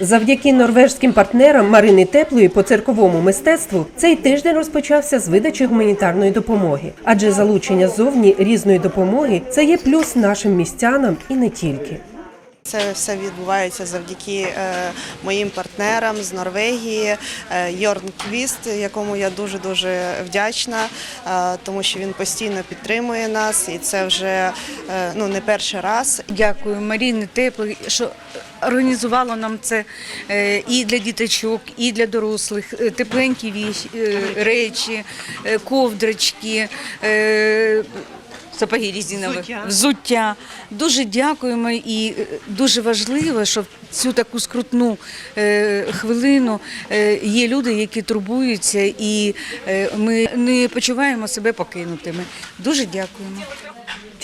Завдяки норвежським партнерам Марини Теплої по цирковому мистецтву цей тиждень розпочався з видачі гуманітарної допомоги, адже залучення зовні різної допомоги це є плюс нашим містянам і не тільки. Це все відбувається завдяки е, моїм партнерам з Норвегії, е, Йорн Квіст, якому я дуже дуже вдячна, е, тому що він постійно підтримує нас, і це вже е, ну не перший раз. Дякую Маріні Теплій, що організувала нам це е, і для діточок, і для дорослих. Е, Тепленькі е, речі, ковдрочки. е, Сапоги різинові, взуття. Дуже дякуємо і дуже важливо, що в цю таку скрутну хвилину є люди, які турбуються, і ми не почуваємо себе покинутими. Дуже дякуємо.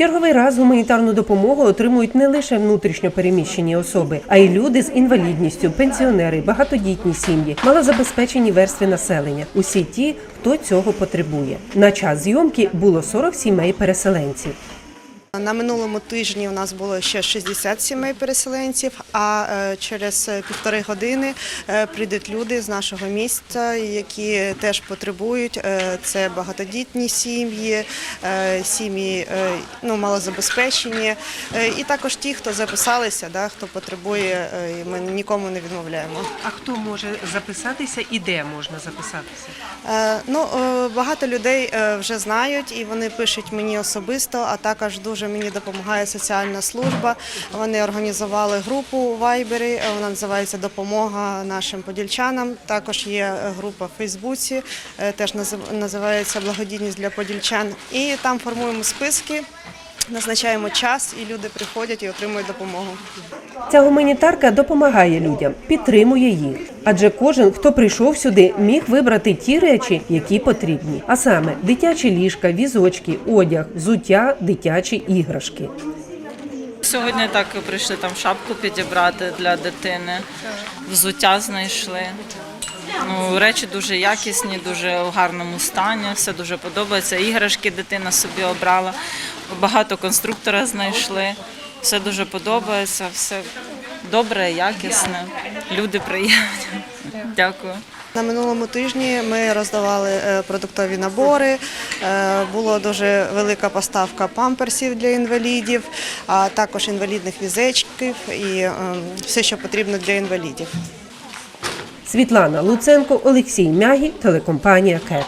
Черговий раз гуманітарну допомогу отримують не лише внутрішньо переміщені особи, а й люди з інвалідністю, пенсіонери, багатодітні сім'ї, малозабезпечені верстви населення. Усі ті, хто цього потребує. На час зйомки було 40 сімей переселенців. На минулому тижні у нас було ще 60 сімей переселенців, а е, через е, півтори години е, прийдуть люди з нашого міста, які теж потребують. Це багатодітні сім'ї, сім'ї ну, малозабезпечені, і також ті, хто записалися, да, хто потребує, і ми нікому не відмовляємо. А хто може записатися і де можна записатися? Ну, багато людей вже знають і вони пишуть мені особисто, а також дуже мені допомагає соціальна служба. Вони організували групу у Вайбері, е, вона називається Допомога нашим подільчанам. Також є е, група в Фейсбуці, е, теж назив- називається Благодійність для подільчан. І там формуємо списки, назначаємо час, і люди приходять і отримують допомогу. Ця гуманітарка допомагає людям, підтримує їх. Адже кожен, хто прийшов сюди, міг вибрати ті речі, які потрібні. А саме дитячі ліжка, візочки, одяг, взуття, дитячі іграшки. Сьогодні так і прийшли там шапку підібрати для дитини, взуття знайшли. Ну, речі дуже якісні, дуже в гарному стані, все дуже подобається. Іграшки дитина собі обрала, багато конструктора знайшли. Все дуже подобається, все добре, якісне. Люди приємні. Дякую. На минулому тижні ми роздавали е, продуктові набори. е, Була дуже велика поставка памперсів для інвалідів, а також інвалідних візечків і е, все, що потрібно для інвалідів. Світлана Луценко, Олексій Мягі, телекомпанія КЕТ.